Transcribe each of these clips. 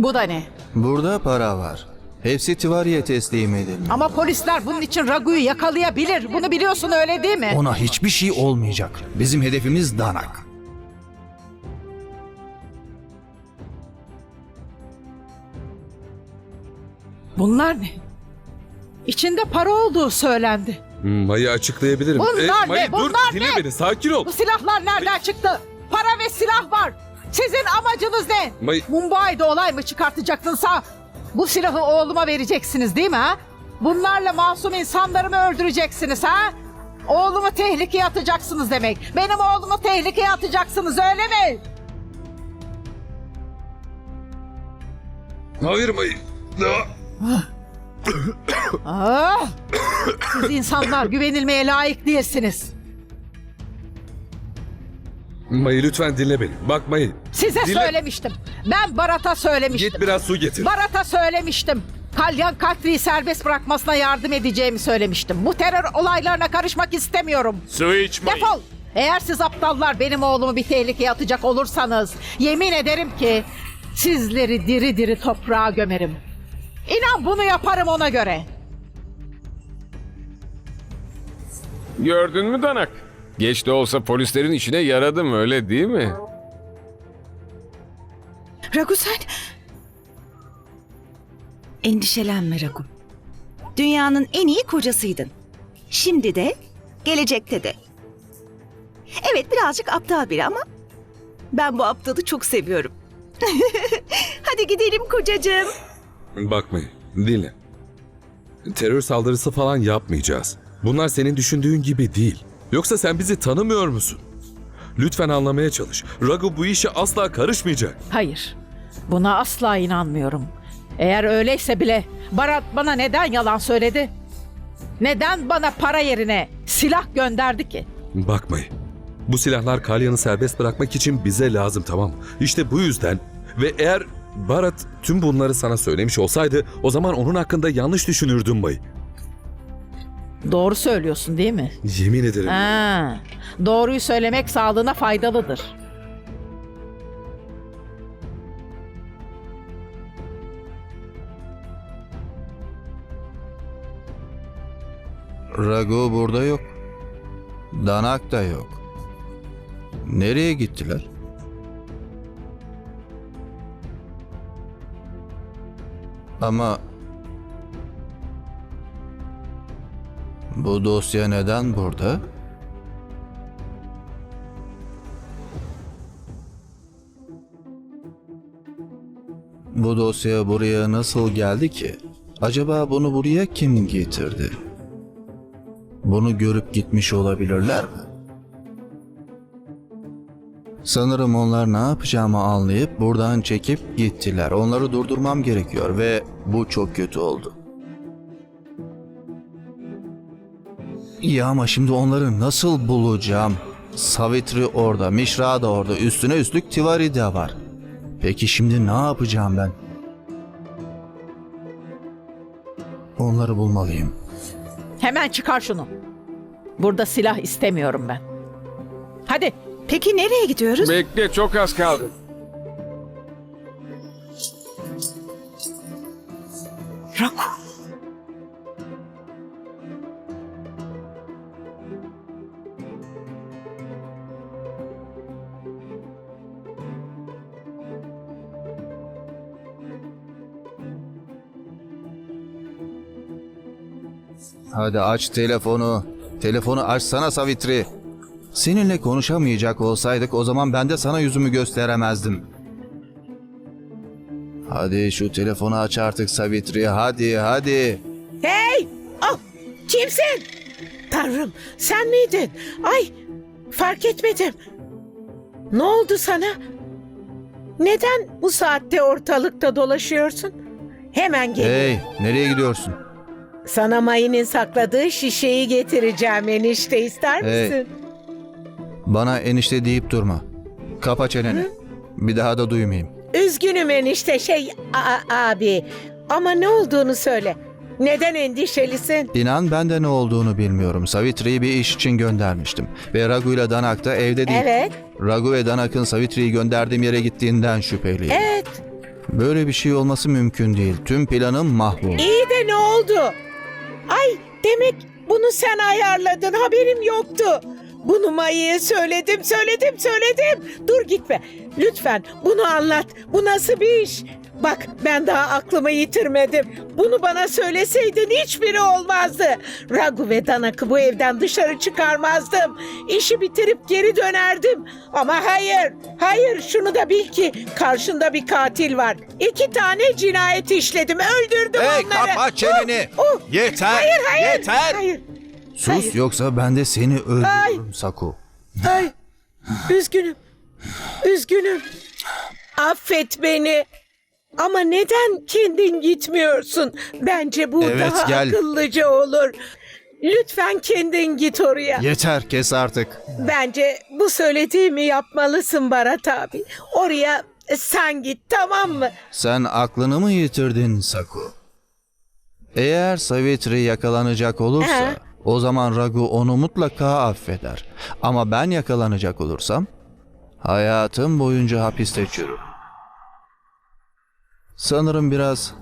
Bu da ne? Burada para var. Hepsi Tivari'ye teslim edilmiş. Ama polisler bunun için Ragu'yu yakalayabilir. Bunu biliyorsun öyle değil mi? Ona hiçbir şey olmayacak. Bizim hedefimiz Danak. Bunlar ne? İçinde para olduğu söylendi. Mayı açıklayabilirim. Bunlar Mayı, ne? Dur Bunlar dinle ne? beni sakin ol. Bu silahlar nereden çıktı? Para ve silah var. Sizin amacınız ne? May- Mumbai'de olay mı çıkartacaksınsa bu silahı oğluma vereceksiniz değil mi ha? Bunlarla masum insanları mı öldüreceksiniz ha? Oğlumu tehlikeye atacaksınız demek. Benim oğlumu tehlikeye atacaksınız öyle mi? Hayır Mayı. Aa, Ah! Siz insanlar güvenilmeye layık değilsiniz. Mayı lütfen dinle beni. Bak Mayı. Size Dinle. söylemiştim. Ben Barat'a söylemiştim. Git biraz su getir. Barat'a söylemiştim. Kalyan Katri'yi serbest bırakmasına yardım edeceğimi söylemiştim. Bu terör olaylarına karışmak istemiyorum. Su içmeyin. Defol! Eğer siz aptallar benim oğlumu bir tehlikeye atacak olursanız yemin ederim ki sizleri diri diri toprağa gömerim. İnan bunu yaparım ona göre. Gördün mü Danak? Geç de olsa polislerin işine yaradım öyle değil mi? Ragu sen... Endişelenme Ragu. Dünyanın en iyi kocasıydın. Şimdi de, gelecekte de. Evet birazcık aptal biri ama ben bu aptalı çok seviyorum. Hadi gidelim kocacığım. Bak Mayı dinle. Terör saldırısı falan yapmayacağız. Bunlar senin düşündüğün gibi değil. Yoksa sen bizi tanımıyor musun? Lütfen anlamaya çalış. Ragu bu işe asla karışmayacak. Hayır. Buna asla inanmıyorum. Eğer öyleyse bile Barat bana neden yalan söyledi? Neden bana para yerine silah gönderdi ki? Bakmayın. Bu silahlar Kalya'nı serbest bırakmak için bize lazım tamam mı? İşte bu yüzden ve eğer Barat tüm bunları sana söylemiş olsaydı o zaman onun hakkında yanlış düşünürdün Bay. Doğru söylüyorsun değil mi? Yemin ederim. Ha, doğruyu söylemek sağlığına faydalıdır. Ragu burada yok. Danak da yok. Nereye gittiler? Ama bu dosya neden burada? Bu dosya buraya nasıl geldi ki? Acaba bunu buraya kim getirdi? Bunu görüp gitmiş olabilirler mi? Sanırım onlar ne yapacağımı anlayıp buradan çekip gittiler. Onları durdurmam gerekiyor ve bu çok kötü oldu. İyi ama şimdi onları nasıl bulacağım? Savitri orada, Mişra da orada, üstüne üstlük Tivari de var. Peki şimdi ne yapacağım ben? Onları bulmalıyım. Hemen çıkar şunu. Burada silah istemiyorum ben. Hadi Peki nereye gidiyoruz? Bekle çok az kaldı. Ragu. Hadi aç telefonu. Telefonu açsana Savitri. Seninle konuşamayacak olsaydık o zaman ben de sana yüzümü gösteremezdim. Hadi şu telefonu aç artık Savitri. Hadi hadi. Hey! Ah! Kimsin? Tanrım sen miydin? Ay! Fark etmedim. Ne oldu sana? Neden bu saatte ortalıkta dolaşıyorsun? Hemen gel. Hey nereye gidiyorsun? Sana Mayı'nın sakladığı şişeyi getireceğim enişte ister Hey. misin? Bana enişte deyip durma. Kapa çeneni. Bir daha da duymayayım. Üzgünüm enişte şey a- abi. Ama ne olduğunu söyle. Neden endişelisin? İnan ben de ne olduğunu bilmiyorum. Savitri'yi bir iş için göndermiştim. Ve Ragu ile Danak da evde değil. Evet. Ragu ve Danak'ın Savitri'yi gönderdiğim yere gittiğinden şüpheliyim. Evet. Böyle bir şey olması mümkün değil. Tüm planım mahvoldu. İyi de ne oldu? Ay demek bunu sen ayarladın haberim yoktu. Bunu Mayı'ya söyledim, söyledim, söyledim. Dur gitme. Lütfen bunu anlat. Bu nasıl bir iş? Bak ben daha aklımı yitirmedim. Bunu bana söyleseydin hiçbiri olmazdı. Ragu ve Danak'ı bu evden dışarı çıkarmazdım. İşi bitirip geri dönerdim. Ama hayır, hayır şunu da bil ki karşında bir katil var. İki tane cinayet işledim, öldürdüm Hey onları. kapa çeneni. Oh, oh. Yeter. Hayır, hayır, Yeter. hayır. Sus hayır. yoksa ben de seni öldürürüm Ay. Saku. Ay, üzgünüm. Üzgünüm. Affet beni. Ama neden kendin gitmiyorsun? Bence bu Evet, daha gel. akıllıca olur. Lütfen kendin git oraya. Yeter kes artık. Bence bu söylediğimi yapmalısın Barat abi. Oraya sen git tamam mı? Sen aklını mı yitirdin Saku? Eğer Savitri yakalanacak olursa He. O zaman Ragu onu mutlaka affeder. Ama ben yakalanacak olursam hayatım boyunca hapiste çürür. Sanırım biraz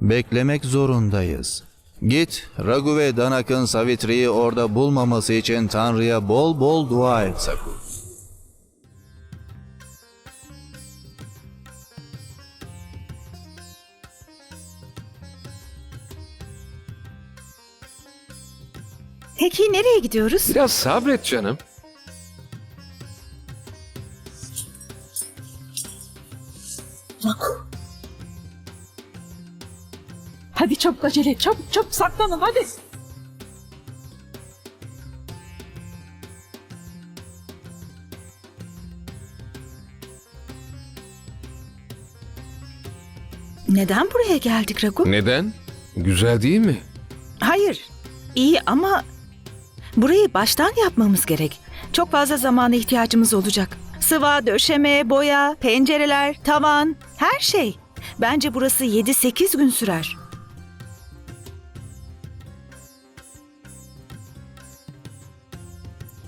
beklemek zorundayız. Git Ragu ve Danak'ın Savitri'yi orada bulmaması için Tanrı'ya bol bol dua et Saku. Peki nereye gidiyoruz? Biraz sabret canım. Hadi çabuk acele et. Çabuk çabuk saklanın hadi. Neden buraya geldik Ragu? Neden? Güzel değil mi? Hayır. İyi ama burayı baştan yapmamız gerek. Çok fazla zamana ihtiyacımız olacak. Sıva, döşeme, boya, pencereler, tavan, her şey. Bence burası 7-8 gün sürer.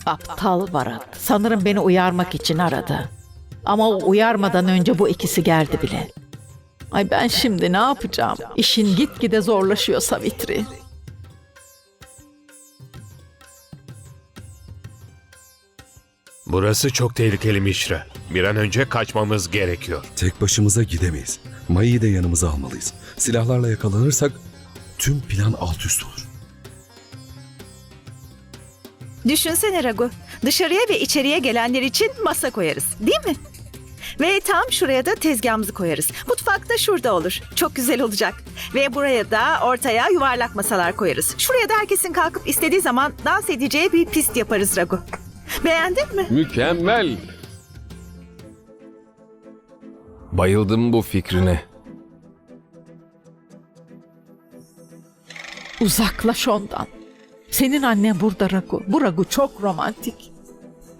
Aptal Barat. Sanırım beni uyarmak için aradı. Ama o uyarmadan önce bu ikisi geldi bile. Ay ben şimdi ne yapacağım? İşin gitgide zorlaşıyor Savitri. Burası çok tehlikeli Mişra. Bir an önce kaçmamız gerekiyor. Tek başımıza gidemeyiz. Mayı'yı da yanımıza almalıyız. Silahlarla yakalanırsak tüm plan alt üst olur. Düşünsene Ragu. Dışarıya ve içeriye gelenler için masa koyarız. Değil mi? Ve tam şuraya da tezgahımızı koyarız. Mutfak da şurada olur. Çok güzel olacak. Ve buraya da ortaya yuvarlak masalar koyarız. Şuraya da herkesin kalkıp istediği zaman dans edeceği bir pist yaparız Ragu. Beğendin mi? Mükemmel. Bayıldım bu fikrine. Uzaklaş ondan. Senin annen burada Ragu. Bu Ragu çok romantik.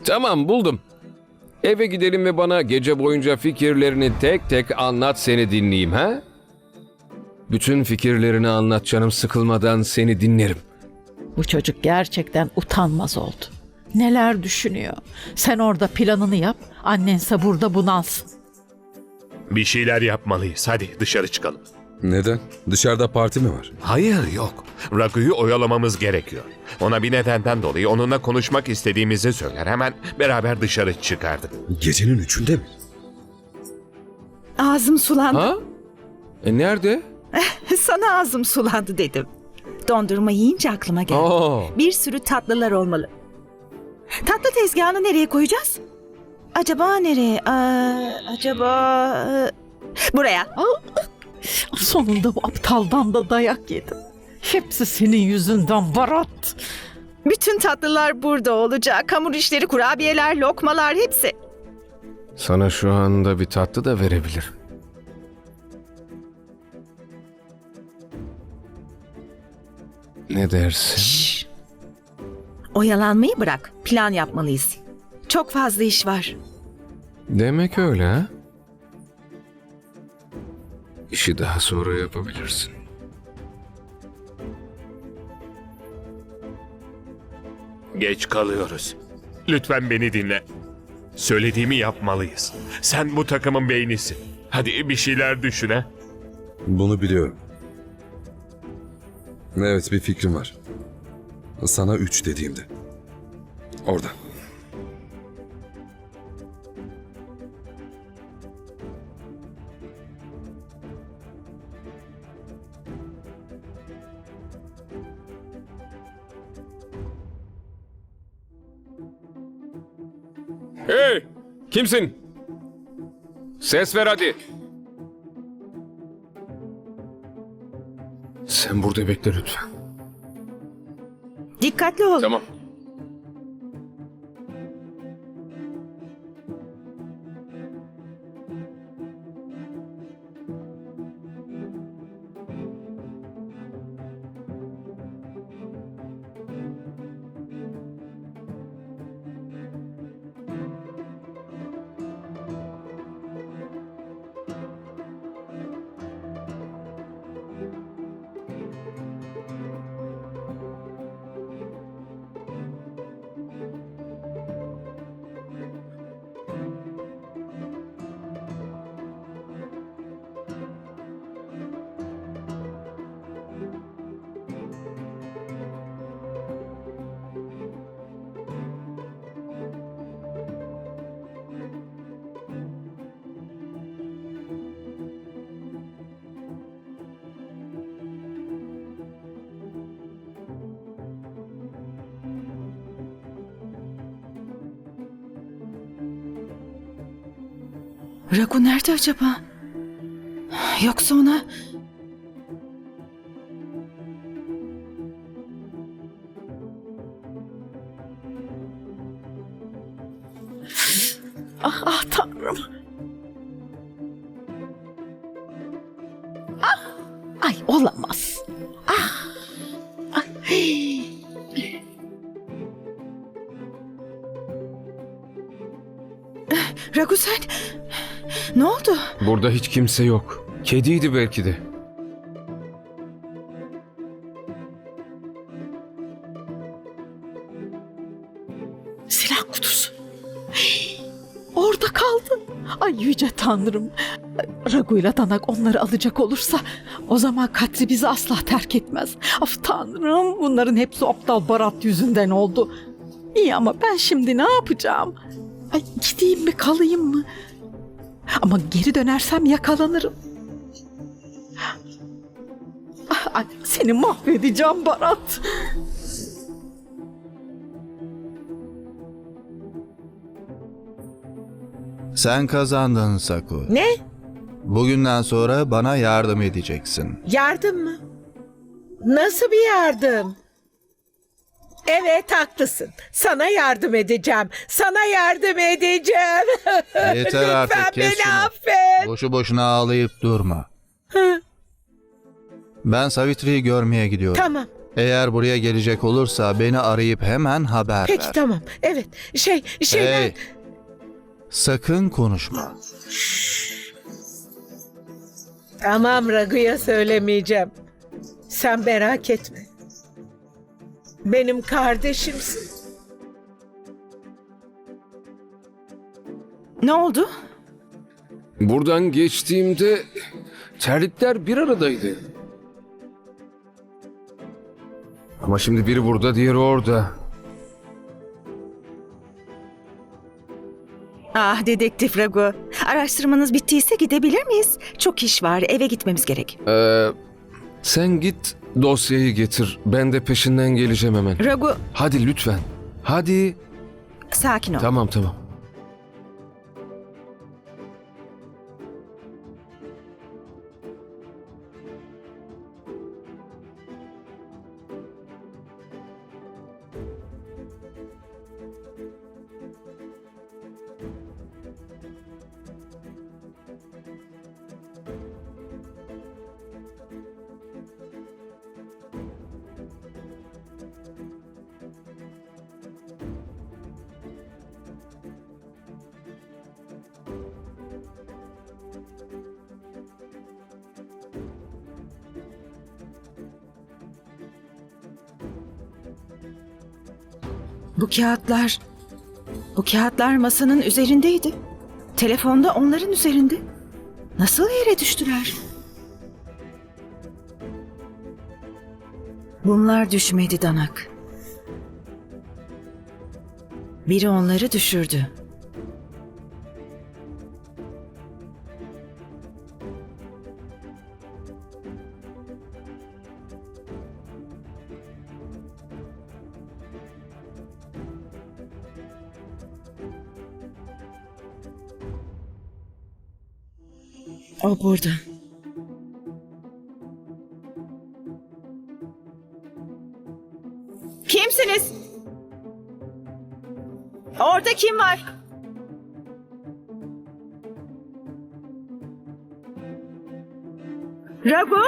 Tamam buldum. Eve gidelim ve bana gece boyunca fikirlerini tek tek anlat seni dinleyeyim ha? Bütün fikirlerini anlat canım sıkılmadan seni dinlerim. Bu çocuk gerçekten utanmaz oldu. Neler düşünüyor? Sen orada planını yap, annense burada bunalsın. Bir şeyler yapmalıyız. Hadi dışarı çıkalım. Neden? Dışarıda parti mi var? Hayır yok. Ragu'yu oyalamamız gerekiyor. Ona bir nedenden dolayı onunla konuşmak istediğimizi söyler. Hemen beraber dışarı çıkardık. Gecenin üçünde mi? Ağzım sulandı. Ha? E nerede? Sana ağzım sulandı dedim. Dondurma yiyince aklıma geldi. Oo. Bir sürü tatlılar olmalı. Tatlı tezgahını nereye koyacağız? Acaba nereye? Aa, acaba... e, Buraya. Sonunda bu aptaldan da dayak yedim. Hepsi senin yüzünden Barat. Bütün tatlılar burada olacak. Hamur işleri, kurabiyeler, lokmalar hepsi. Sana şu anda bir tatlı da verebilirim. Ne dersin? Oyalanmayı bırak. Plan yapmalıyız. Çok fazla iş var. Demek öyle ha? İşi daha sonra yapabilirsin. Geç kalıyoruz. Lütfen beni dinle. Söylediğimi yapmalıyız. Sen bu takımın beynisin. Hadi bir şeyler düşün ha. Bunu biliyorum. Evet bir fikrim var. Sana üç dediğimde. Orada. Hey! Kimsin? Ses ver hadi. Sen burada bekle lütfen. Dikkatli ol. Tamam. Ragu nerede acaba? Yoksa ona... Ah, ah tanrım. Ah! Ay olamaz. Ah! Ay. Ragu sen... Ne oldu? Burada hiç kimse yok. Kediydi belki de. Silah kutusu. Orada kaldı. Ay yüce tanrım. Ragu'yla Danak onları alacak olursa o zaman Katri bizi asla terk etmez. Af tanrım bunların hepsi aptal Barat yüzünden oldu. İyi ama ben şimdi ne yapacağım? Ay gideyim mi kalayım mı? Ama geri dönersem yakalanırım. Ay, seni mahvedeceğim Barat. Sen kazandın Saku. Ne? Bugünden sonra bana yardım edeceksin. Yardım mı? Nasıl bir yardım? Evet haklısın. Sana yardım edeceğim. Sana yardım edeceğim. Yeter artık, kes beni şunu. affet. Boşu boşuna ağlayıp durma. Ben Savitri'yi görmeye gidiyorum. Tamam. Eğer buraya gelecek olursa beni arayıp hemen haber Peki ver. tamam. Evet. Şey şeyler. Hey, sakın konuşma. Tamam Ragu'ya söylemeyeceğim. Sen merak etme. Benim kardeşimsin. Ne oldu? Buradan geçtiğimde terlikler bir aradaydı. Ama şimdi biri burada, diğeri orada. Ah dedektif Ragu. Araştırmanız bittiyse gidebilir miyiz? Çok iş var. Eve gitmemiz gerek. Ee, sen git dosyayı getir. Ben de peşinden geleceğim hemen. Ragu Hadi lütfen. Hadi. sakin ol. Tamam tamam. Bu kağıtlar... Bu kağıtlar masanın üzerindeydi. Telefonda onların üzerinde. Nasıl yere düştüler? Bunlar düşmedi Danak. Biri onları düşürdü. O burada. Kimsiniz? Orada kim var? Ragu?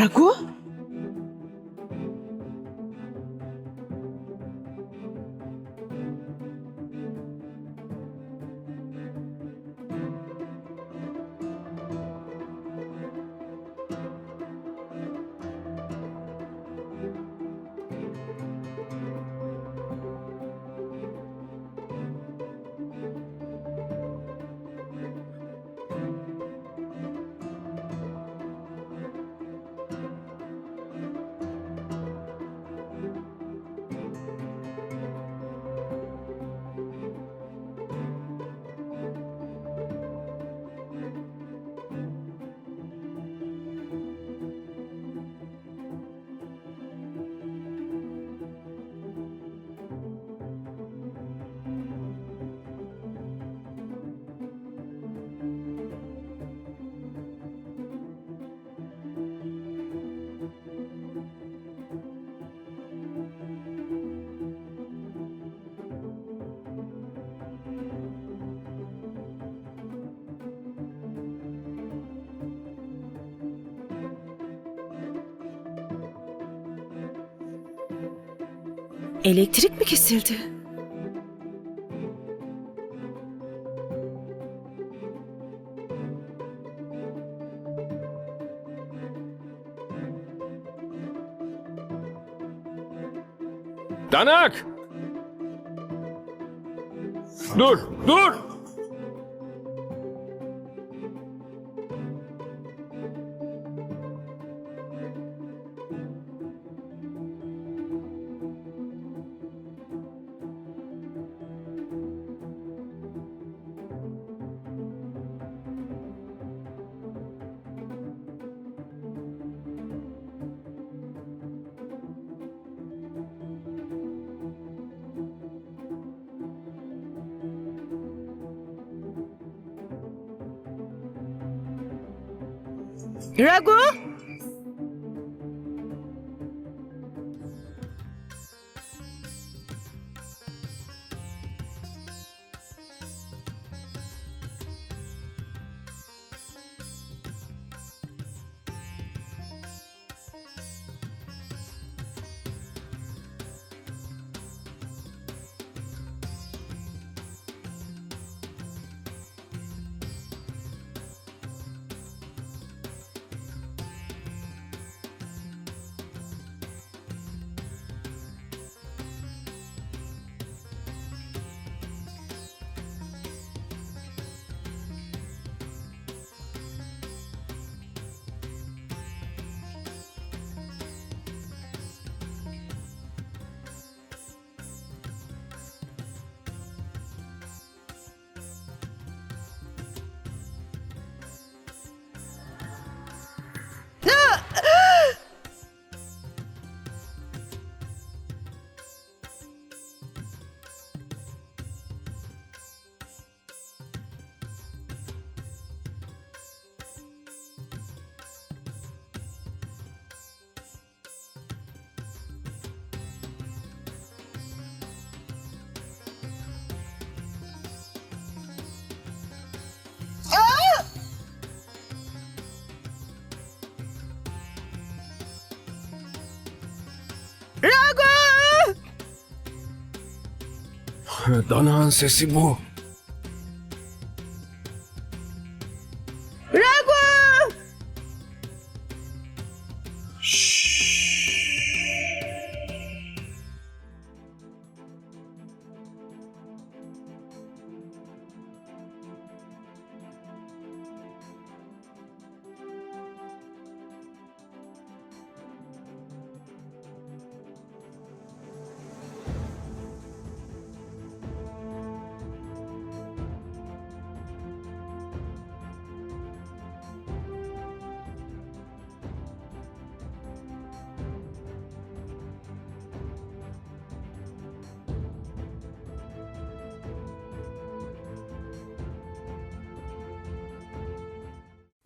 Ragu? Elektrik mi kesildi? Danak! Dur, dur! Ragu? Ragu! Danak'ın sesi bu.